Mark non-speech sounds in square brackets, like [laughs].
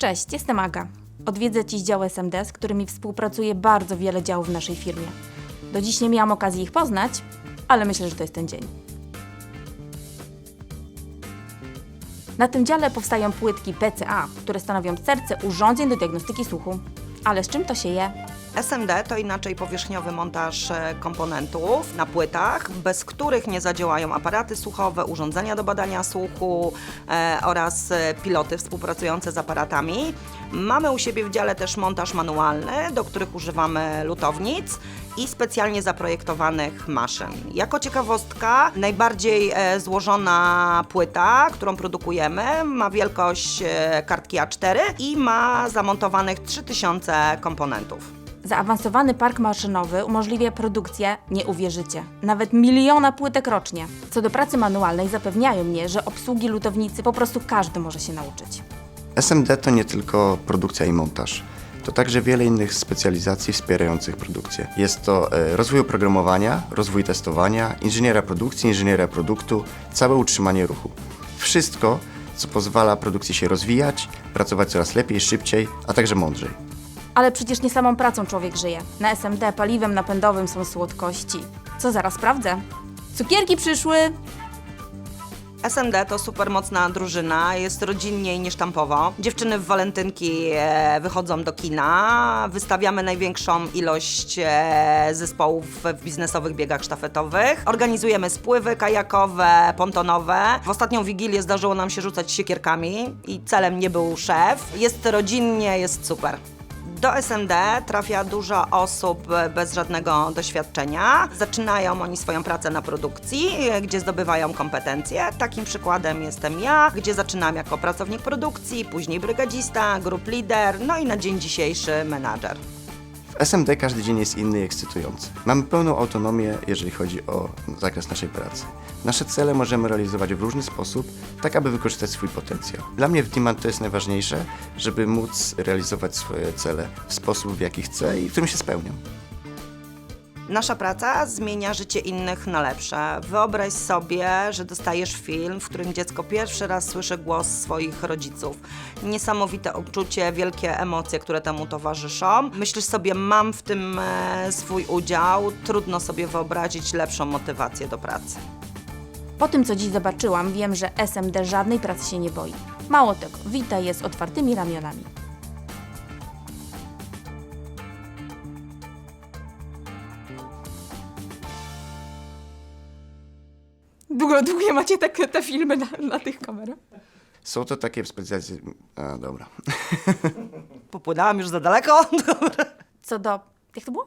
Cześć, jestem Aga. Odwiedzę Dziś dział SMD, z którymi współpracuje bardzo wiele działów w naszej firmie. Do dziś nie miałam okazji ich poznać, ale myślę, że to jest ten dzień. Na tym dziale powstają płytki PCA, które stanowią serce urządzeń do diagnostyki słuchu. Ale z czym to się je? SMD to inaczej powierzchniowy montaż e, komponentów na płytach, bez których nie zadziałają aparaty słuchowe, urządzenia do badania słuchu e, oraz e, piloty współpracujące z aparatami. Mamy u siebie w dziale też montaż manualny, do których używamy lutownic i specjalnie zaprojektowanych maszyn. Jako ciekawostka, najbardziej e, złożona płyta, którą produkujemy, ma wielkość kartki A4 i ma zamontowanych 3000 komponentów. Zaawansowany park maszynowy umożliwia produkcję, nie uwierzycie, nawet miliona płytek rocznie. Co do pracy manualnej zapewniają mnie, że obsługi lutownicy po prostu każdy może się nauczyć. SMD to nie tylko produkcja i montaż. To także wiele innych specjalizacji wspierających produkcję. Jest to e, rozwój oprogramowania, rozwój testowania, inżyniera produkcji, inżyniera produktu, całe utrzymanie ruchu. Wszystko, co pozwala produkcji się rozwijać, pracować coraz lepiej, szybciej, a także mądrzej. Ale przecież nie samą pracą człowiek żyje. Na SMD paliwem napędowym są słodkości. Co zaraz sprawdzę? Cukierki przyszły! SMD to super mocna drużyna, jest rodzinnie i niesztampowo. Dziewczyny w walentynki e, wychodzą do kina, wystawiamy największą ilość e, zespołów w biznesowych biegach sztafetowych, organizujemy spływy kajakowe, pontonowe. W ostatnią wigilię zdarzyło nam się rzucać siekierkami i celem nie był szef. Jest rodzinnie, jest super. Do SMD trafia dużo osób bez żadnego doświadczenia. Zaczynają oni swoją pracę na produkcji, gdzie zdobywają kompetencje. Takim przykładem jestem ja, gdzie zaczynam jako pracownik produkcji, później brygadzista, group leader, no i na dzień dzisiejszy menadżer. W SMD każdy dzień jest inny i ekscytujący. Mamy pełną autonomię, jeżeli chodzi o zakres naszej pracy. Nasze cele możemy realizować w różny sposób, tak aby wykorzystać swój potencjał. Dla mnie w Demand to jest najważniejsze, żeby móc realizować swoje cele w sposób, w jaki chcę i w którym się spełniam. Nasza praca zmienia życie innych na lepsze. Wyobraź sobie, że dostajesz film, w którym dziecko pierwszy raz słyszy głos swoich rodziców. Niesamowite uczucie, wielkie emocje, które temu towarzyszą. Myślisz sobie, mam w tym e, swój udział, trudno sobie wyobrazić lepszą motywację do pracy. Po tym, co dziś zobaczyłam, wiem, że SMD żadnej pracy się nie boi. Mało tego, wita je z otwartymi ramionami. Długo, długo macie tak, te filmy na, na tych kamerach? Są to takie specjalizacje... A, dobra. Popłynęłam już za daleko. [laughs] Co do... jak to było?